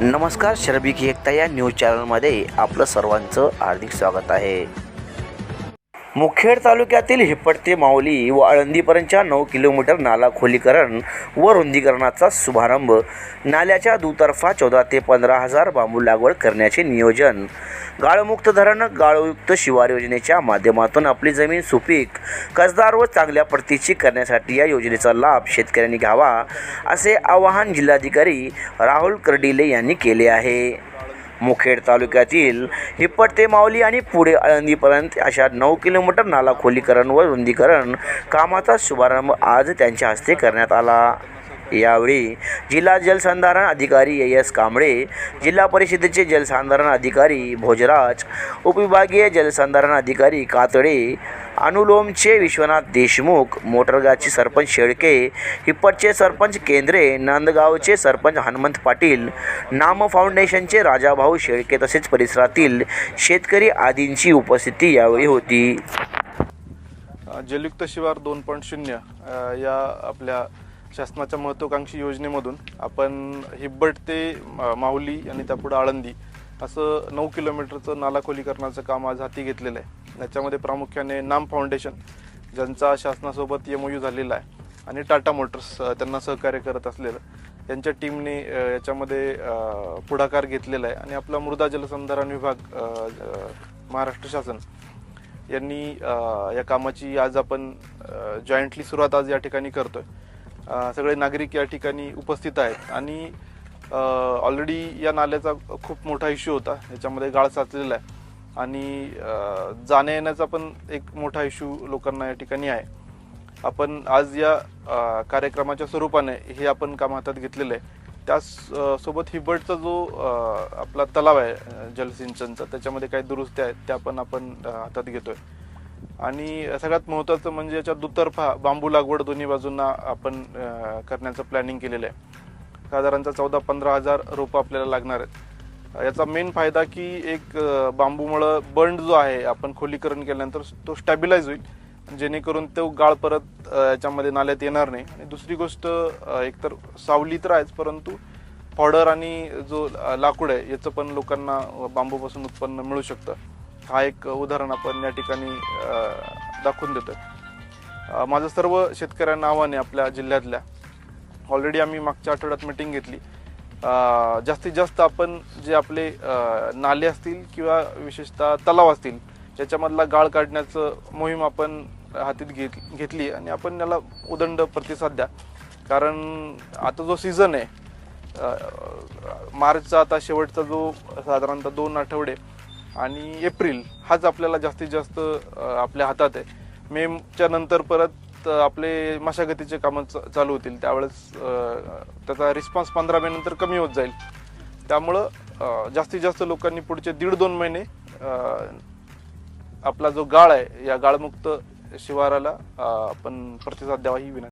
नमस्कार शरबिक एकता या न्यूज चॅनलमध्ये आपलं सर्वांचं हार्दिक स्वागत आहे. मुखेड तालुक्यातील हिप्पट माऊली व आळंदीपर्यंतच्या नऊ किलोमीटर नाला खोलीकरण व रुंदीकरणाचा शुभारंभ. नाल्याच्या दुतर्फा चौदा ते पंधरा हजार बांबू लागवड करण्याचे नियोजन. गाळमुक्त धरण गाळयुक्त शिवार योजनेच्या माध्यमातून आपली जमीन सुपीक कसदार व चांगल्या प्रतीची करण्यासाठी या योजनेचा लाभ शेतकऱ्यांनी घ्यावा असे आवाहन जिल्हाधिकारी राहुल कर्डिले यांनी केले आहे. मुखेड तालुक्यातील हिप्पट ते माऊली आणि पुढे आळंदीपर्यंत अशा नऊ किलोमीटर नाला खोलीकरण व रुंदीकरण कामाचा शुभारंभ आज त्यांच्या हस्ते करण्यात आला. यावेळी जिल्हा जलसंधारण अधिकारी ए एस कांबळे जिल्हा परिषदेचे जलसंधारण अधिकारी भोजराज उपविभागीय जलसंधारण अधिकारी कातडे अनुलोमचे विश्वनाथ देशमुख मोटरगावचे सरपंच शेळके हिप्पटचे सरपंच केंद्रे नांदगावचे सरपंच हनुमंत पाटील नाम फाउंडेशनचे राजाभाऊ शेळके तसेच परिसरातील शेतकरी आदींची उपस्थिती यावेळी होती. जलयुक्त शिवार दोन पॉईंट शून्य या आपल्या शासनाच्या महत्त्वाकांक्षी योजनेमधून आपण हिब्बट ते माहुली आणि त्यापुढं आळंदी असं नऊ किलोमीटरचं नाला खोलीकरणाचं काम आज हाती घेतलेलं आहे. याच्यामध्ये प्रामुख्याने नाम फाउंडेशन ज्यांचा शासनासोबत एम यू झालेला आहे आणि टाटा मोटर्स त्यांना सहकार्य करत असलेलं यांच्या टीमने याच्यामध्ये पुढाकार घेतलेला आहे. आणि आपला मृदा जलसंधारण विभाग महाराष्ट्र शासन यांनी या कामाची आज आपण जॉईंटली सुरुवात आज या ठिकाणी करतोय. आहे सगळे नागरिक या ठिकाणी उपस्थित आहेत. आणि ऑलरेडी या नाल्याचा खूप मोठा इश्यू होता. याच्यामध्ये गाळ साचलेला आहे. आणि जाण्या येण्याचा पण एक मोठा इश्यू लोकांना या ठिकाणी आहे. आपण आज या कार्यक्रमाच्या स्वरूपाने हे आपण काम हातात घेतलेलं आहे. त्या सोबत हिबटचा जो आपला तलाव आहे जलसिंचनचा त्याच्यामध्ये काही दुरुस्त्या आहेत त्या पण आपण हातात हातात घेतोय. आणि सगळ्यात महत्त्वाचं म्हणजे याच्या दुतर्फा बांबू लागवड दोन्ही बाजूंना आपण करण्याचं प्लॅनिंग केलेलं आहे. साधारणतः चौदा पंधरा हजार रोपं आपल्याला लागणार आहेत. याचा मेन फायदा की एक बांबूमुळं बंड जो आहे आपण खोलीकरण केल्यानंतर तो स्टॅबिलाईज होईल. जेणेकरून तो गाळ परत याच्यामध्ये नाल्यात येणार नाही. आणि दुसरी गोष्ट एकतर सावली तर आहेच परंतु फॉडर आणि जो लाकूड आहे याचं पण लोकांना बांबूपासून उत्पन्न मिळू शकतं. हा एक उदाहरण आपण या ठिकाणी दाखवून देतो माझं सर्व शेतकऱ्यांना आव्हान आहे आपल्या जिल्ह्यातल्या. ऑलरेडी आम्ही मागच्या आठवड्यात मिटिंग घेतली. जास्तीत जास्त आपण जे आपले नाले असतील किंवा विशेषतः तलाव असतील ज्याच्यामधला गाळ काढण्याचं मोहीम आपण हातीत घेत घेतली आणि आपण याला उदंड प्रतिसाद द्या. कारण आता जो सीझन आहे मार्चचा आता शेवटचा जो साधारणतः दोन आठवडे आणि एप्रिल हाच आपल्याला जास्तीत जास्त आपल्या हातात आहे. मेच्या नंतर परत आपले मशागतीचे कामं चालू होतील. त्यावेळेस त्याचा रिस्पॉन्स पंधरा महिन्यानंतर कमी होत जाईल. त्यामुळं जास्तीत जास्त लोकांनी पुढचे दीड दोन महिने आपला जो गाळ आहे या गाळमुक्त शिवाराला आपण प्रतिसाद द्यावा ही विनंती.